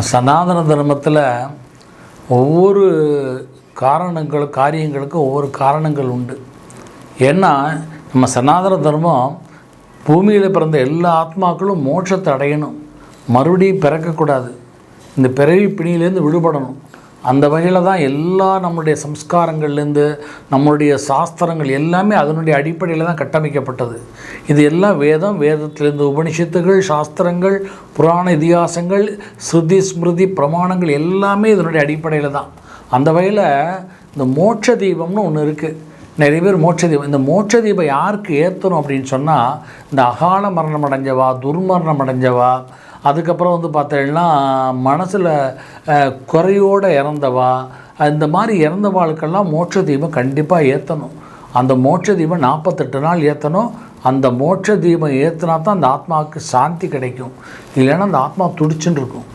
சனாதன தர்மத்தில் ஒவ்வொரு காரணங்கள் காரியங்களுக்கும் ஒவ்வொரு காரணங்கள் உண்டு. ஏன்னா நம்ம சனாதன தர்மம் பூமியில் பிறந்த எல்லா ஆத்மாக்களும் மோட்சத்தை அடையணும். மறுபடியும் பிறக்கக்கூடாது. இந்த பிறவி பிணியிலேருந்து விடுபடணும். அந்த வகையில் தான் எல்லா நம்மளுடைய சம்ஸ்காரங்கள்லேருந்து நம்மளுடைய சாஸ்திரங்கள் எல்லாமே அதனுடைய அடிப்படையில் தான் கட்டமைக்கப்பட்டது. இது எல்லாம் வேதம் வேதத்திலேருந்து உபனிஷத்துகள் சாஸ்திரங்கள் புராண இதிகாசங்கள் ஸ்ருதி ஸ்மிருதி பிரமாணங்கள் எல்லாமே இதனுடைய அடிப்படையில் தான். அந்த வகையில் இந்த மோட்ச தீபம்னு ஒன்று இருக்குது நிறைய பேர் மோட்ச தீபம் இந்த மோட்ச தீபம் யாருக்கு ஏற்றணும் அப்படின்னு சொன்னால் இந்த அகால மரணம் அடைஞ்சவா துர்மரணம் அடைஞ்சவா அதுக்கப்புறம் வந்து பார்த்தீங்கன்னா மனசில் குறையோடு இறந்தவா? இந்த மாதிரி இறந்தவாளுக்கெல்லாம் மோட்ச தீபம் கண்டிப்பாக ஏற்றணும் அந்த மோட்ச தீபம் நாற்பத்தெட்டு நாள் ஏற்றணும் அந்த மோட்ச தீபம் ஏற்றினா தான் அந்த ஆத்மாவுக்கு சாந்தி கிடைக்கும். இல்லைன்னா அந்த ஆத்மா துடிச்சுன்னு இருக்கும்.